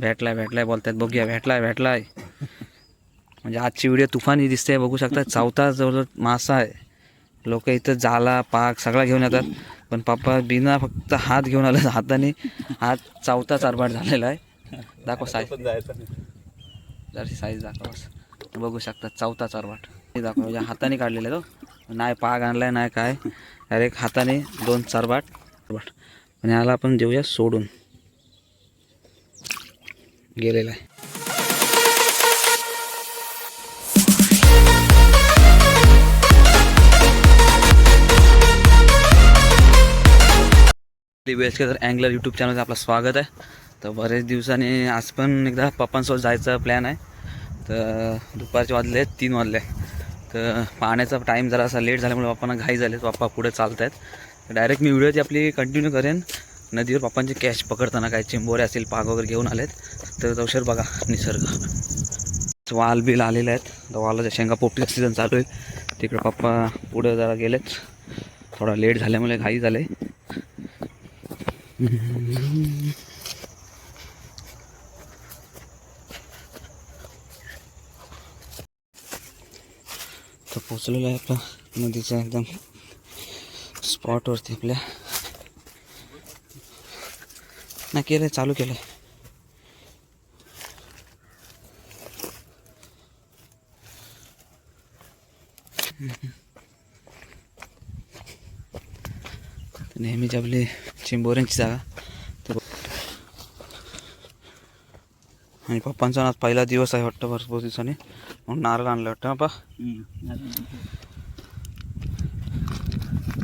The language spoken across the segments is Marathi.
भेटलाय भेटलाय बोलतायत बघूया भेटलाय भेटलाय. म्हणजे आजची व्हिडिओ तुफानी दिसते बघू शकता चौथा जवळ मासा आहे. लोक इथं जाला पाक सगळा घेऊन येतात पण पप्पा बिना फक्त हात घेऊन आले हाताने हात चौथा चारबाट झालेला आहे. दाखव साईज पण जायचं नाही. जराशी साईज दाखव बघू शकता चौथा चारबाट हे दाखव म्हणजे हाताने काढलेला आहे तो नाही पाग आणलाय नाही काय. डायरेक्ट हाताने दोन चारबाट चारबाट आणि याला आपण देऊया सोडून. गेलेला आहे. बी तर अँगलर यूट्यूब चॅनलचं आपलं स्वागत आहे. तर बरेच दिवसांनी आज पण एकदा पप्पांसोबत जायचा प्लॅन आहे. तर दुपारचे वाजले आहेत तीन वाजले तर पाण्याचा टाईम जरा असा लेट झाल्यामुळे पप्पांना घाई झाले पप्पा पुढे चालत आहेत डायरेक्ट मी व्हिडिओची आपली कंटिन्यू करेन. नदीवर पप्पांचे कॅश पकडताना काय चिंबोरे असेल पाग वगैरे घेऊन आलेत. तर तवशर बघा निसर्ग. वाल बिल आलेले आहेत. तर वालाच्या शेंगा पोपटीचा सीझन चालू आहे. तिकडे पप्पा पुढे जरा गेलेत. थोडा लेट झाल्यामुळे घाई झाले. तर पोचलेलं आहे आपला नदीच्या एकदम स्पॉटवरती आपल्या. नाही केलं चालू केलं नेहमीच आपली चिंबोऱ्यांची जागा. तर आणि पप्पांचा आज पहिला दिवस आहे वाटतं भरपूर दिवसांनी. म्हणून नारळ आणलं वाटतं पप्पा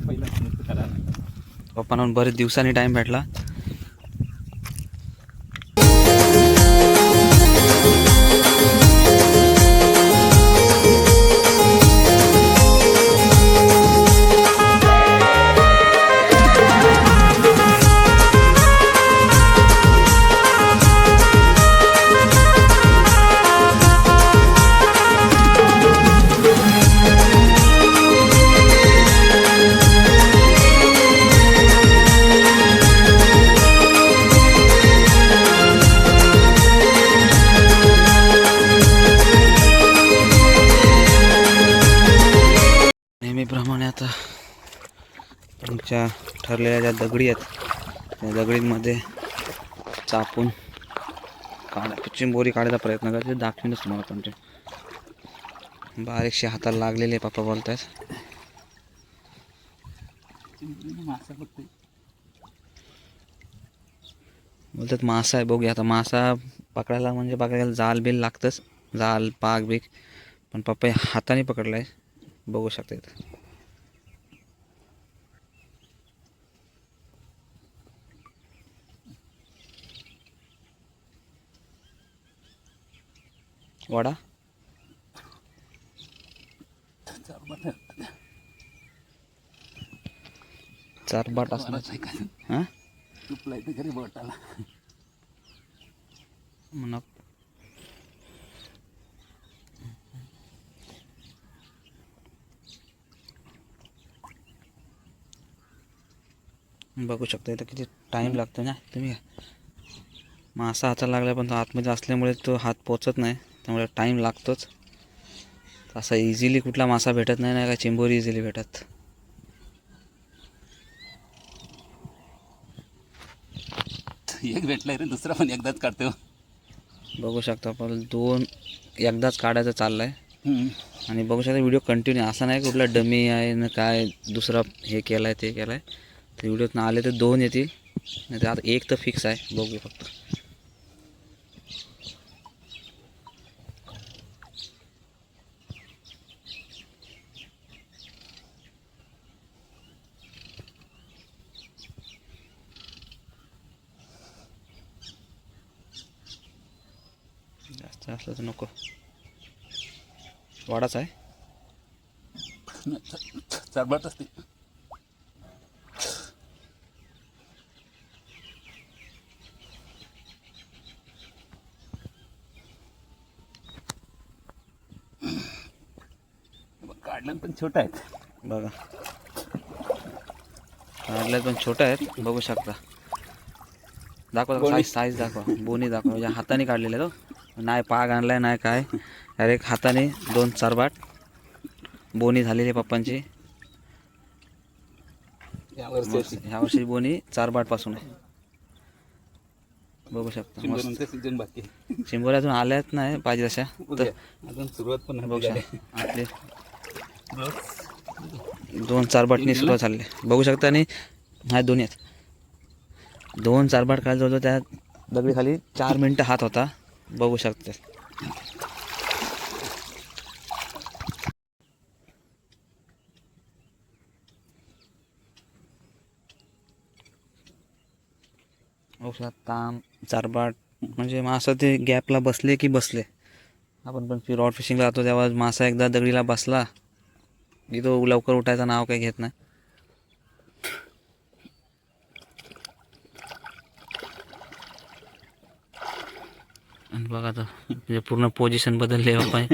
पहिला पप्पांना बरेच दिवसांनी टाईम भेटला. प्रकारच्या ठरलेल्या ज्या दगडी आहेत त्या दगडींमध्ये चापून काढा चिंबोरी काढायचा प्रयत्न करते दाखवीनच तुम्हाला पण ते. बारीकशी हाताला लागलेले पप्पा बोलत आहेत बोलतात मासा आहे बघूया. आता मासा पकडायला म्हणजे पकडायला जाल बिल लागतंच. जाल पाग बीक. पण पप्पा हाताने पकडलाय. बघू शकता इथं वडा. चार बाट असणार. वराच आहे का? हां? तुपला इथे घरी बोटाला. म्हणा. बघू शकता इथं किती टाईम लागतो ना. तुम्ही मासा हाताला लागला पण तो आतमध्ये असल्यामुळे तो हात पोचत नाही. त्यामुळे टाईम लागतोच. असा इझिली कुठला मासा भेटत नाही ना का? चिंबोरी इझिली भेटत. एक भेटलाय रे दुसरा पण एकदाच काढतो बघू शकता पण दोन एकदाच काढायचं चाललं आहे हम्म. आणि बघू शकता व्हिडिओ कंटिन्यू असा नाही कुठला डमी आहे ना काय दुसरा हे केलं आहे ते केलं आहे तर व्हिडिओत आले तर दोन येतील. नाही तर आता एक तर फिक्स आहे. बघू फक्त. जास्त असलं तर नको. वाडाच आहे? चार बट असते काढलं पण छोटा आहेत. बघा. काढल्यात पण छोट्या आहेत बघू शकता. दाखवा दाखवा साईज साईज दाखवा. बोनी दाखवा. म्हणजे हाताने काढलेले तो नाही पाग आणलाय नाही काय. डायरेक्ट हाताने दोन चारबाट बोनी झालेली आहे पप्पांची. ह्या वर्षी बोनी चारबाटपासून आहे. बघू शकता. चिंबोऱ्या अजून आल्याच नाही पाहिजे तशा. अजून सुरुवात पण बघू. शकता. आपले दोन चारबाटनी सुरुवात झाली बघू शकता आणि नाही दोन्ही आहेत. दोन चारबाट काय जवळजवळ त्या दगडी खाली चार मिनटं हात होता. बघू शकते. बघू ताम चारबाट म्हणजे मासा ते गॅपला बसले की बसले. आपण पण रॉड फिशिंगला जातो तेव्हा मासा एकदा दगडीला बसला की तो लवकर उठायचं नाव काही घेत नाही. बघा आता. म्हणजे पूर्ण पोझिशन बदलले आहे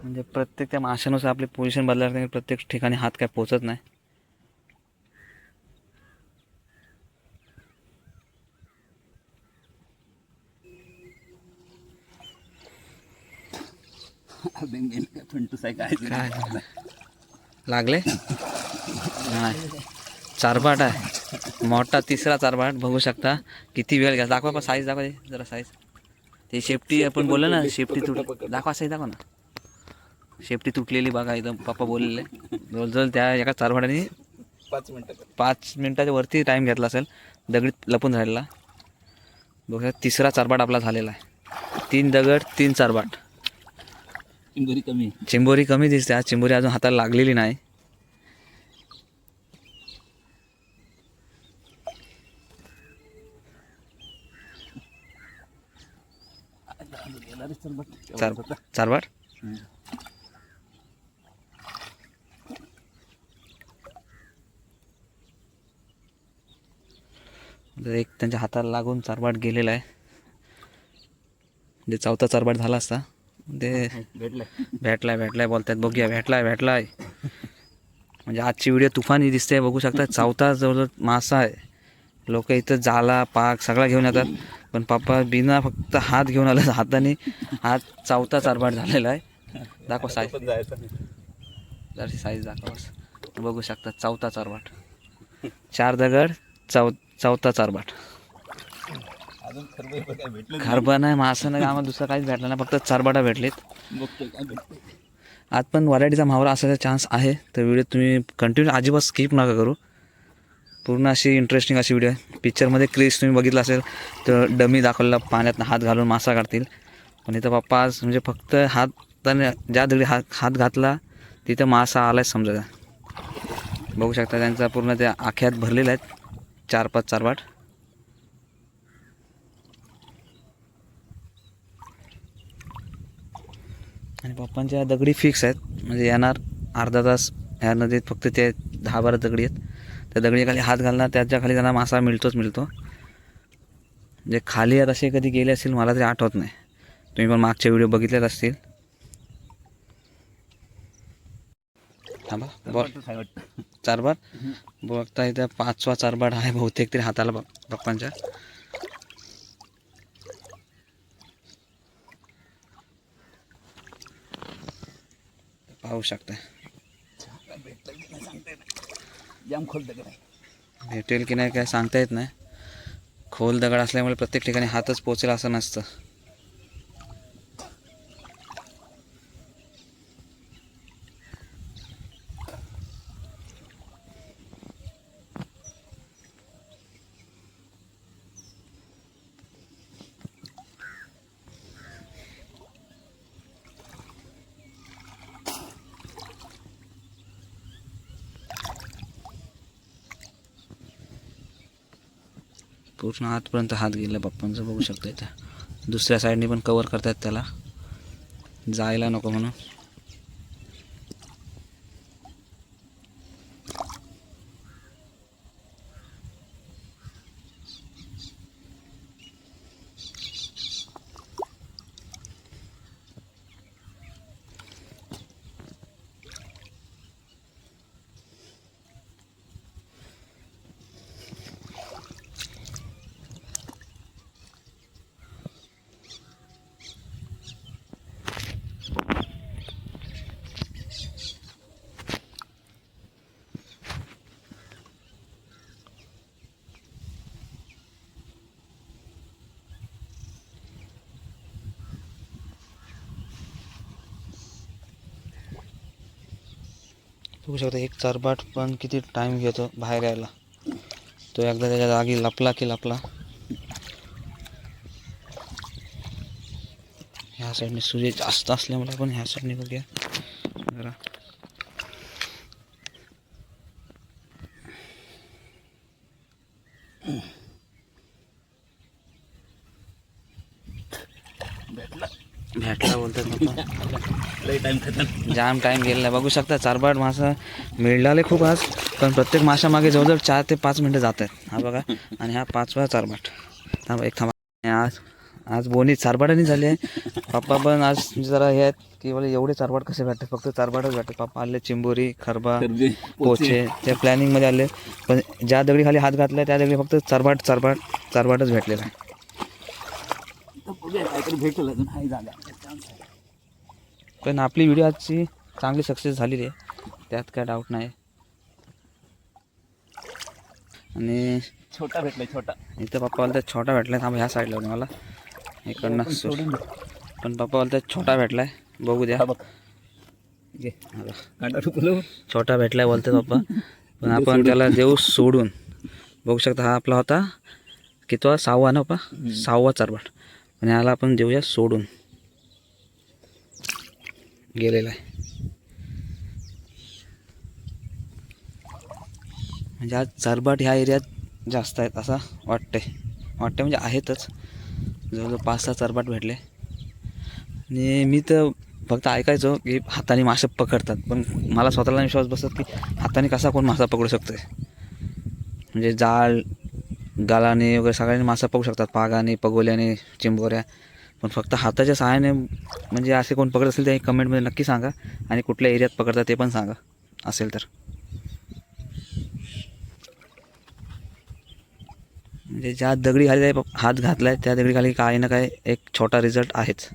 म्हणजे प्रत्येक त्या माशानुसार आपली पोझिशन बदलायला प्रत्येक ठिकाणी हात काय पोचत नाही. अजून गेलं काय आहे काय काय लागले? नाही. चारबाट आहे. मोठा तिसरा चारबाट बघू शकता. किती वेळ घ्या दाखवा पण साईज दाखवा ते, जरा साईज ते शेपटी आपण बोललो ना शेपटी तुट दाखवा साईज दाखवा ना. शेपटी तुटलेली बघा एकदम पप्पा बोललेले जवळजवळ त्या एका चारभाटाने पाच मिनिटं पाच मिनिटाच्या वरती टाईम घेतला असेल. दगडीत लपून राहिलेला. बघू तिसरा चारबाट आपला झालेला आहे. तीन दगड तीन चारबाट चिंबोरी कमी चिंबोरी कमी दिसते. आज चिंबोरी अजून हाताला लागलेली नाही. चारवाट चार चारबाट एक त्यांच्या हाताला लागून चारबाट गेलेला आहे. म्हणजे चौथा चारबाट झाला असता. ते भेटलाय. भेटलाय भेटलाय बोलतात बघूया भेटलाय भेटलाय. म्हणजे आजची व्हिडिओ तुफानी दिसते बघू शकता चौथा जवळजवळ मासा आहे. लोक इथं जाला पाक सगळा घेऊन येतात. पण पप्पा बिना फक्त हात घेऊन आला हाताने हात चौथा चारबाट झालेला आहे. दाखवा साईज पण जायचं साईज दाखवा. बघू शकता चौथा चारबाट चार दगड चौ चौथा चारबाट अजून काय भेटलं. खारबा नाही मासा नाही आम्हाला दुसरं काहीच भेटलं नाही फक्त चारबाटा भेटलेत. बघतोय काय भेटतंय. आज पण व्हरायटीचा मावरा असायचा चान्स आहे तर व्हिडिओ तुम्ही कंटिन्यू अजिबात स्किप नका करू. पूर्ण अशी इंटरेस्टिंग अशी व्हिडिओ आहे. पिक्चरमध्ये क्रिस तुम्ही बघितलं असेल तर डमी दाखवलेला पाण्यात हात घालून मासा काढतील. पण इथं पप्पा आज म्हणजे फक्त हाताने ज्या दगडी हात हात घातला तिथं मासा आलाय समजायचा बघू शकता त्यांचा पूर्ण त्या आख्यात भरलेल्या आहेत. चार पाच चार बाट आणि पप्पांच्या दगडी फिक्स आहेत. म्हणजे येणार अर्धा तास ह्या नदीत फक्त ते दहा बारा दगडी आहेत. त्या दगडीखाली हात घालणार त्याच्याखाली त्यांना मासा मिळतोच मिळतो. म्हणजे खाली आहेत असे कधी गेले असतील मला तरी आठवत नाही. तुम्ही पण मागचे व्हिडिओ बघितलेच असतील. थांबा बॉल. वाटतं बघता इथं पाचवा चारबाट आहे बहुतेक तरी हाताला बघ पप्पांच्या. पाहू शकता. काय भेटलं की नाही सांगता येत नाही. जाम खोल दगड आहे. भेटेल की नाही काय सांगता येत नाही. खोल दगड असल्यामुळे प्रत्येक ठिकाणी हातच पोचेल असं नसतं. पूर्ण आतपर्यंत हात गेला पप्पांचं बघू शकता इथं. दुसऱ्या साईडने पण कवर करतात त्याला. जायला नको म्हणून. बघू शकता एक चारबाट पण किती टाईम घेतो बाहेर यायला. तो एकदा त्याच्या जागी लपला की लपला. ह्या साईडने सूर्य जास्त असल्यामुळे आपण ह्या साईडने बघूया. जरा भेटला भेटला बोलतात बाबा. लई टाइम खतम जाम टाईम गेलेला. बघू शकता चारबाट मासा मिळाले खूप आज पण प्रत्येक माशामागे जवळजवळ चार ते पाच मिनटं जात आहेत. हा बघा आणि हा पाचवा चारबाट थांबा एक थांबा. आज आज बोनी चारबाटानी झाले आहे. पप्पा पण आज जरा हे आहेत की बोले एवढे चारबाट कसे भेटतात? फक्त चारबाटच भेटतात. पप्पा आले चिंबोरी खरबा पोचे त्या प्लॅनिंगमध्ये आले. पण ज्या दगडी खाली हात घातला त्या दगडी फक्त चारबाट चारबाट चारबाटच भेटलेला आहे. भेटेल अजून हाय जागा चान्स आहे पण आपली व्हिडिओ आजची चांगली सक्सेस झालेली आहे. त्यात काय डाऊट नाही. आणि छोटा भेटलाय छोटा. इथं पप्पा बोलतात छोटा भेटलाय थांबा ह्या साईडला मला. इकडनं सोडून. पण पप्पा बोलतात छोटा भेटलाय बघू द्या. छोटा भेटलाय बोलते पप्पा पण आपण त्याला देऊ सोडून. बघू शकता हा आपला होता कितवा? सहावा ना पप्पा सहावा चारबाट पण याला आपण देऊया सोडून. गेलेला आहे. म्हणजे आज चारबाट ह्या एरियात जास्त आहेत असं वाटतंय. वाटते म्हणजे आहेतच. जवळजवळ पाच सहा चारबाट भेटले. आणि मी तर फक्त ऐकायचो की हाताने मासे पकडतात. पण मला स्वतःला विश्वास बसत की हाताने कसा कोण मासा पकडू शकतो म्हणजे जाळ गालाने वगैरे सगळ्यांनी मासा पकडू शकतात. पागाने पगोल्याने चिंबोऱ्या. पण फक्त हाताच्या सहाय्याने म्हणजे असे कोण पकडत असेल ते कमेंटमध्ये नक्की सांगा आणि कुठल्या एरियात पकडतात ते पण सांगा. असेल तर. म्हणजे ज्या दगडी खाली आहे हात घातलाय त्या दगडी खाली काही ना काय एक छोटा रिझल्ट आहेच.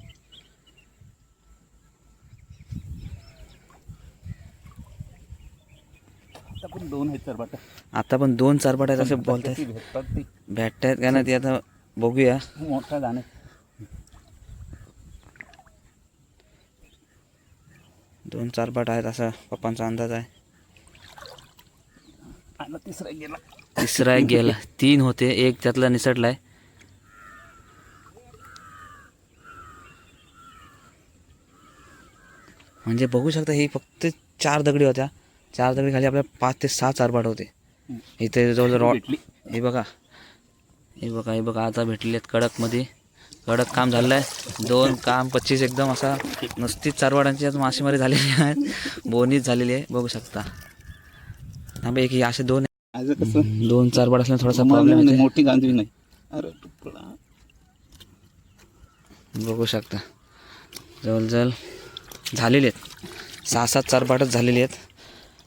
आता पण दोन आता पण दोन चारबाट आहेत असं बोलतायत. भेटतात का ना ते आता बघूया. मोठा जाणे दोन चारबाट आहेत असा पप्पांचा अंदाज आहे. तिसरा गेला. तिसरा एक गेला. तीन होते. एक त्यातला निसटलाय. म्हणजे बघू शकता ही फक्त चार दगडी होत्या. चार दगडी खाली आपल्या पाच ते सहा चारबाट होते. इथे जवळजवळ रॉड हे बघा. हे बघा हे बघा. आता भेटले आहेत कडकमध्ये. कडक काम झालेलं आहे दोन काम पच्चीस एकदम असा नुसतीच चारवाडांची आज मासेमारी झालेली आहे. बोनीच झालेली आहे बघू शकता. थांबा एक हे असे दोन कसं? दोन चारबाट असल्याने थोडासा प्रॉब्लेम मोठी गांधवी नाही. अरे तुकडा बघू शकता. जवळजवळ झालेले आहेत. सहा सात चारबाटच झालेली आहेत.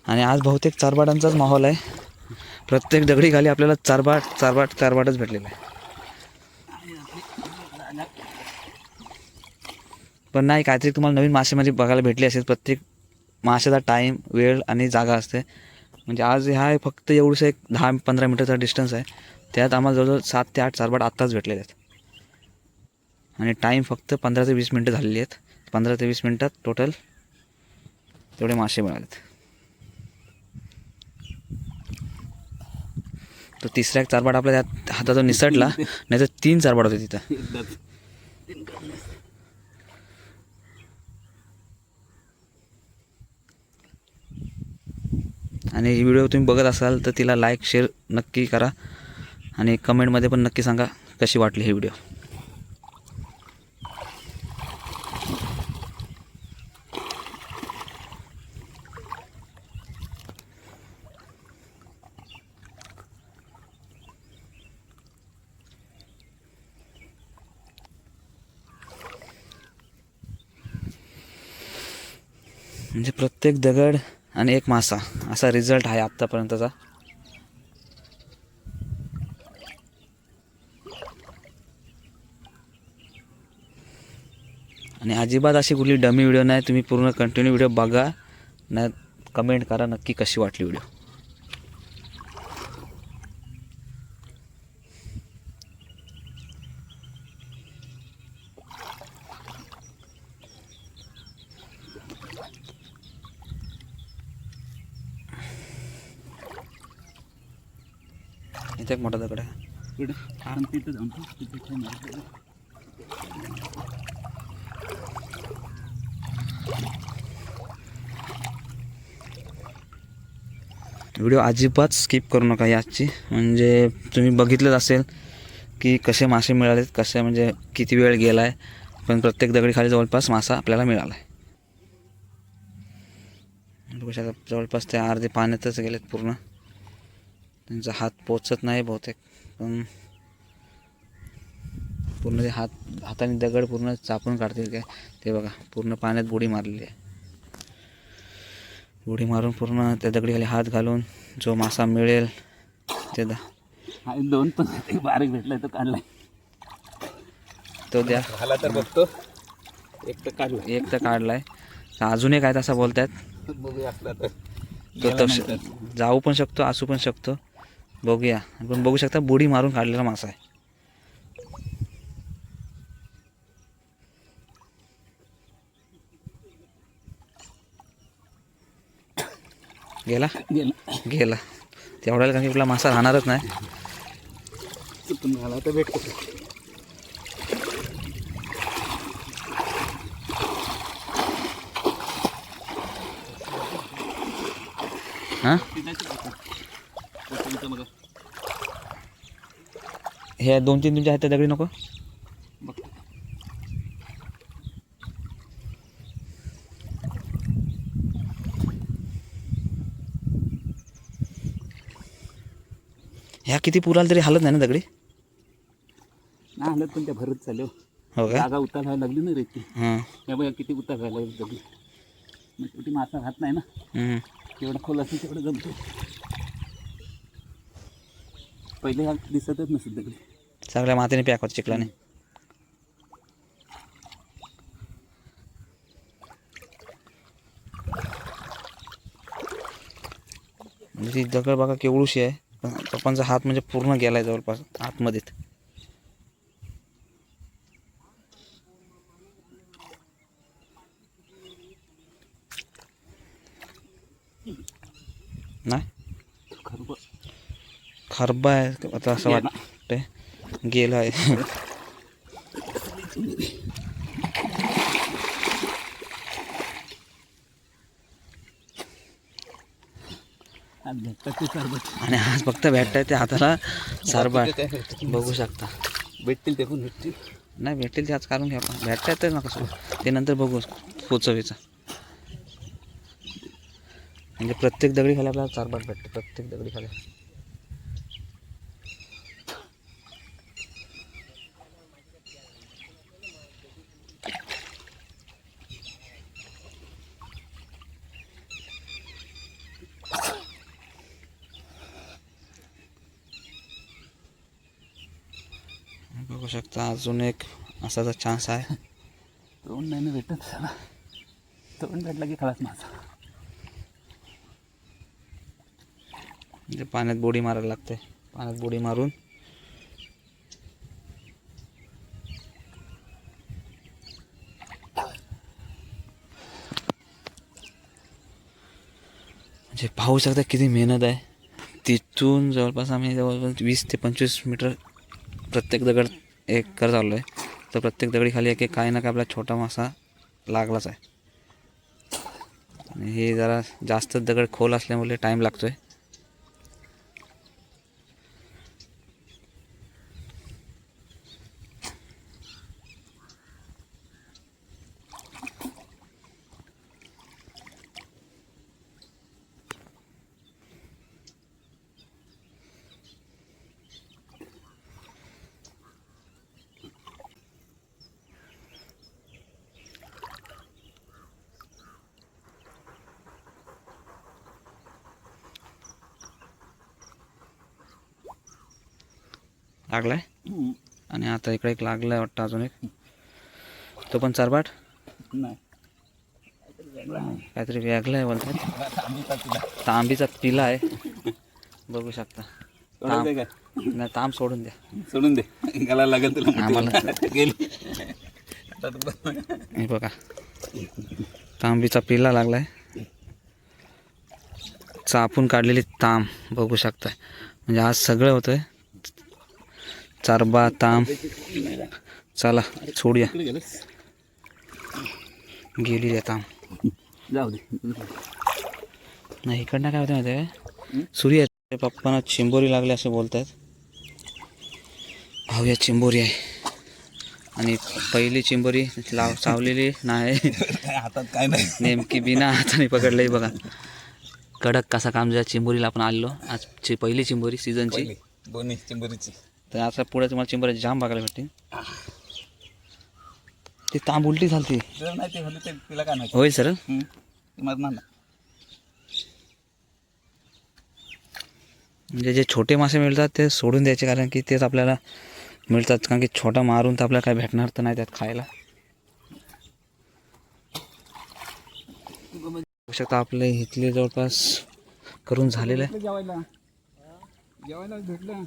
आणि आज बहुतेक चारबाटांचाच माहोल आहे. प्रत्येक दगडी खाली आपल्याला चारबाट चारबाट चारबाटच भेटलेला आहे. पण नाही काहीतरी तुम्हाला नवीन मासेमारी बघायला भेटली असेल. प्रत्येक माशाचा टाईम वेळ आणि जागा असते. म्हणजे आज ह्या फक्त एवढंसं एक दहा पंधरा मीटरचा डिस्टन्स आहे. त्यात आम्हाला जवळजवळ सात ते आठ चारबाट आत्ताच भेटलेले आहेत. आणि टाईम फक्त पंधरा ते वीस मिनटं झालेली आहेत. पंधरा ते वीस मिनटात टोटल तेवढे मासे मिळालेत. तो तिसऱ्या एक चारबाट आपल्या त्यात हातातून निसटला नाही तर तीन चारबाट होते तिथं. आणि व्हिडिओ तुम्ही बघत असाल तर तिला लाईक शेअर नक्की करा. आणि कमेंटमध्ये पण नक्की सांगा कशी वाटली ही व्हिडिओ म्हणजे प्रत्येक दगड आणि एक मासा. असा रिझल्ट आहे आत्तापर्यंतचा. आणि अजिबात अशी कुठली डमी व्हिडिओ नाही. तुम्ही पूर्ण कंटिन्यू व्हिडिओ बघा. नाही कमेंट करा नक्की कशी वाटली व्हिडिओ इथे एक मोठा दगड आहे. तिथं जाऊन तिथे. व्हिडिओ अजिबात स्किप करू नका याची. म्हणजे तुम्ही बघितलंच असेल की कसे मासे मिळालेत कसे म्हणजे किती वेळ गेला आहे पण प्रत्येक दगडी खाली जवळपास मासा आपल्याला मिळाला आहे बघू शकता जवळपास ते अर्धे पाण्यातच गेलेत पूर्ण. त्यांचा हात पोचत नाही बहुतेक. पण पूर्ण ते हात हाताने दगड पूर्ण चापून काढतील काय? ते बघा पूर्ण पाण्यात बुडी मारलेली आहे. उडी मारून पूर्ण त्या दगडीखाली हात घालून जो मासा मिळेल ते दा हा दोन पण बारीक भेटलाय तो काढलाय. तो द्या. झाला तर बघतो. एक तर काढलाय. एक तर काढलाय. अजून एक आहे तसा बोलतायत. बघूया असला तर तो श- जाऊ पण शकतो असू पण शकतो. बघूया. आपण बघू शकता बुडी मारून काढलेला मासा आहे. गेला? गेला. गेला. तेवढ्याला कारण की आपला मासा राहणारच नाही. झाला तर भेटतो. हां? हे दोन तीन तुमच्या आहेत त्या दगडी नको. ह्या किती पुराला तरी हालत नाही ना दगडी? नाही आलं पण त्या भरत चालू हो. का? जागा उतार व्हायला लागली ना रेती हां. त्या बघा किती उतार व्हायला लागली दगडी. मग शेवटी मासा राहत नाही ना. जेवढं खोल असेल तेवढं जमतो. पहिले दिसतच नसेल दगडी चांगल्या मातीने पॅक होत चिखलाने. म्हणजे ती दगड बघा केवळशी आहे पण पप्पांचा हात म्हणजे पूर्ण गेलाय जवळपास आतमध्ये नाही? खरबा आहे. आता असं गेला. वाटतंय. गेला आहे. आणि आज फक्त भेटताय ते हाताला सरबाट बघू शकता. भेटतील ते पण भेटतील. नाही भेटेल ते आज काढून घ्या आपण भेटता येतं ना कसं ते नंतर बघू पोचवीचा. म्हणजे प्रत्येक दगडी खाली आपल्याला चारबाट भेटते. प्रत्येक दगडी खाली. बघू शकता अजून एक असाचा चान्स आहे. तोंड नाही ना भेटत त्याला तोंड भेटला की खलास माझा म्हणजे पाण्यात बोडी मारायला लागते पाण्यात बोडी मारून म्हणजे पाहू शकता किती मेहनत आहे. तिथून जवळपास आम्ही जवळपास वीस ते पंचवीस मीटर प्रत्येक दगड एक कर चाललो आहे. तर प्रत्येक दगडी खाली एक एक काही ना काय आपला छोटा मासा लागलाच आहे. आणि हे जरा जास्त दगड खोल असल्यामुळे टाईम लागतो आहे लागलाय. आणि आता इकडे एक लागलाय वाटतं अजून एक. तो पण चारबाट? नाही. काहीतरी वेगळं आहे. बोलतात. तांबीचा पिला आहे. बघू शकता. नाही तांब सोडून द्या सोडून दे. गाला लागेल तुला हे बघा. तांबीचा पिला लागलाय. चापून काढलेली तांब बघू शकताय. म्हणजे आज सगळं होतंय. चारबा ताम. चला सोडूया. गेली आहे ताम. जाऊ दे नाही इकडनं काय होतं माहिती आहे सूर्य. पप्पांना चिंबोरी लागली असे बोलत आहेत भाऊया चिंबोरी आहे. आणि पहिली चिंबोरी लाव चावलेली नाही. हातात काय नाही. नेमकी बिना हाताने पकडलंय बघा. कडक कसा काम ज्या चिंबोरीला आपण आलो आजची पहिली चिंबोरी सीझनची दोन्ही चिंबरीची. तर आता पुढे तुम्हाला चिंबोरी जाम बघायला भेटते ती तांब उलटी झालती. जर नाही ते होते ते तिला काय नाही होय सर. हम्म. ती मरणार ना म्हणजे जे छोटे मासे मिळतात ते सोडून द्यायचे कारण की तेच आपल्याला मिळतात. कारण की छोटा मारून तर आपल्याला काय भेटणार तर नाही त्यात खायला. शकता आपले इथले जवळपास करून झालेलं आहे. जेवायला भेटलं.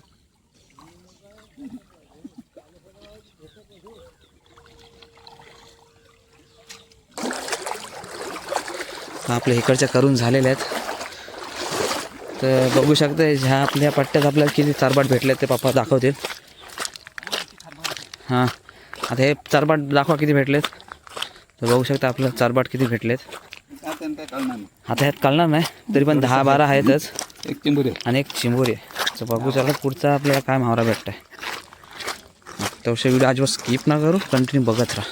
आपल्या इकडच्या करून झालेल्या आहेत. तर बघू शकता ह्या आपल्या पट्ट्यात आपल्याला किती चारबाट भेटले ते पप्पा दाखवतील. हां आता हे चारबाट दाखवा किती भेटलेत. तर बघू शकता आपल्याला चारबाट किती भेटलेत. आता ह्यात कळणार नाही तरी पण दहा बारा आहेतच. एक चिंबुरी. आणि एक चिंबोरी. आहे तर बघू चला पुढचा आपल्याला काय मावरा भेटत आहे तवशे व्हिडिओ अजिबात स्किप ना करू कंटिन्यू बघत राहा.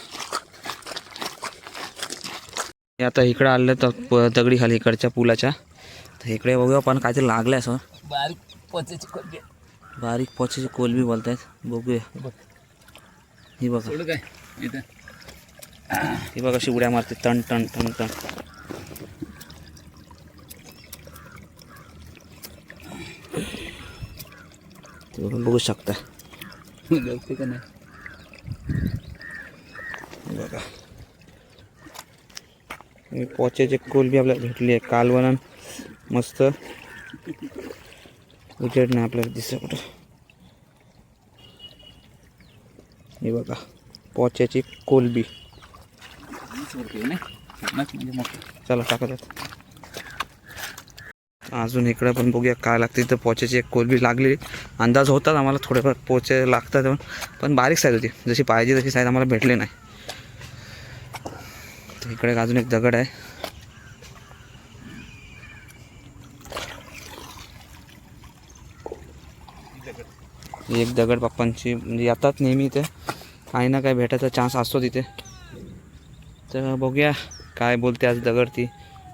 हे आता इकडं आलं तर दगडी खाली इकडच्या पुलाच्या. तर इकडे बघूया पण काहीतरी लागलं आहे असं. बारीक पचायची खोली. बारीक पोचाची कोलबी बोलतायत. बघूया. बघ. ही बघा. काय? ही बघा अशी उड्या मारते. टन टन टन टन. बघू शकता. गळते का नाही? बघा. पोच्याचे कोलबी आपल्याला भेटली आहे. कालवण मस्त. उजेड नाही आपल्याला दिसत कुठं. हे बघा. पोच्याची कोलबी. म्हणजे चला टाका त्यात. अजून इकडं पण बघूया काय लागते. तर पोच्याची एक कोलबी लागली अंदाज होतात आम्हाला थोडेफार पोचे लागतात पण पण बारीक साईज होती. जशी पाहिजे तशी साईज आम्हाला भेटली नाही. तर इकडे अजून एक दगड आहे. एक दगड पप्पांची म्हणजे येतात नेहमी इथे. काही ना काही भेटायचा चान्स असतो तिथे तर बघूया काय बोलते आज दगड ती.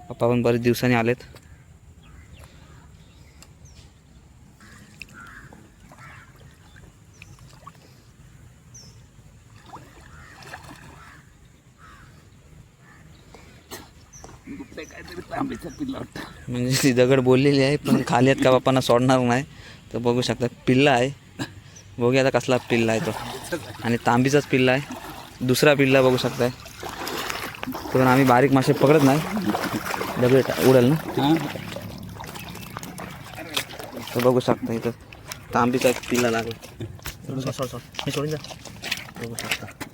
पप्पा पण बरेच दिवसांनी आलेत. काहीतरी तांबीचा पिल्ला वाटतं म्हणजे ती दगड बोललेली आहे पण खाली आहेत का बाप्पांना सोडणार नाही. तर बघू शकता पिल्ला आहे. बघूया आता कसला पिल्ला आहे तो. आणि तांबीचाच पिल्ला आहे. दुसरा पिल्ला बघू शकताय. पण आम्ही बारीक मासे पकडत नाही. दगड उडेल ना. तर बघू शकता इथं तांबीचा पिल्ला लागला. सोड सोड सोड. मी सोडून जा बघू शकता.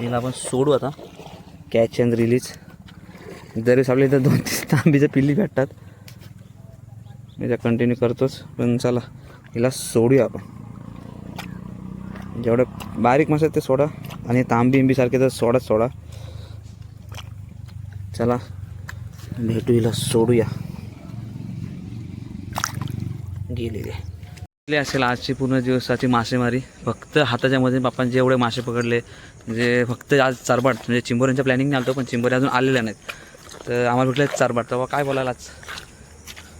हिला आपण सोडू आता. कॅच अँड रिलीज दरवेळेस आपल्या इथं दोन तीन तांबीच्या पिल्ली भेटतात. मी त्या कंटिन्यू करतोच पण चला हिला सोडूया आपण. जेवढं बारीक मासे ते सोडा आणि तांबी इंबीसारखे तर सोडाच सोडा. चला भेटू हिला सोडूया. गेलेले. असेल आजची पूर्ण दिवसाची मासेमारी. फक्त हाताच्या मध्ये बाप्पांचे एवढे मासे पकडले म्हणजे फक्त आज चारबाट म्हणजे चिंबोऱ्यांच्या प्लॅनिंगने आलतो पण चिंबोरी अजून आलेल्या नाहीत. तर आम्हाला भेटले चारबाट तेव्हा काय बोलायला आज?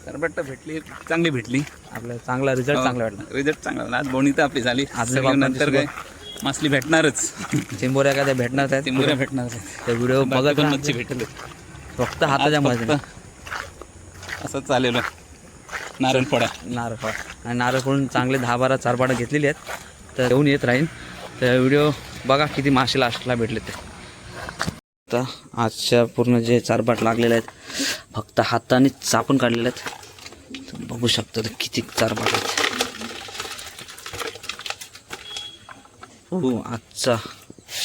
सरबट्ट भेटली चांगली भेटली. आपल्याला चांगला रिझल्ट चांगला वाटला. रिझल्ट चांगला झाला. आज बोणी तर आपली झाली. आज नंतर काय? मासली भेटणारच. चिंबोऱ्या काय त्या भेटणार आहेत? चिंबुऱ्या भेटणार त्या व्हिडिओ. मच्छी भेटले. फक्त हाताच्या मध्ये असं चालेल. नारळ नारळफळ नारळ फळ आणि नारळफळून चांगले दहा बारा चार पाडं घेतलेली आहेत. तर येऊन येत राहीन. तर व्हिडिओ बघा किती मासे लास्टला भेटले ते. आता आजच्या पूर्ण जे चारबाट लागलेले आहेत फक्त हाताने चापून काढलेले आहेत. बघू शकतो तर किती चारबाट आहेत. हो आजचा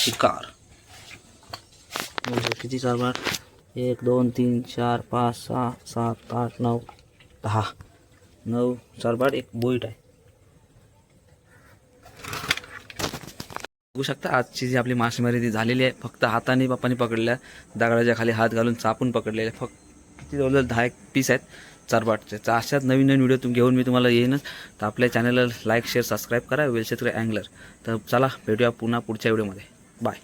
शिकार. किती चारबाट एक दोन तीन चार पाच सहा सात आठ नऊ दहा. नऊ चारबाट एक बोईट आहे. बघू शकता आजची जी आपली मासेमारी ती झालेली आहे फक्त हाताने बापाने पकडल्या दगडाच्या खाली हात घालून चापून पकडलेले फक्त किती जवळजवळ दहा एक पीस आहेत चारबाटचे तर अशाच नवीन नवीन व्हिडिओ तुम्ही घेऊन मी तुम्हाला येईनच. तर आपल्या चॅनलला लाईक शेअर सबस्क्राईब करा वेलशेत्र अँगलर तर चला भेटूया पुन्हा पुढच्या व्हिडिओमध्ये बाय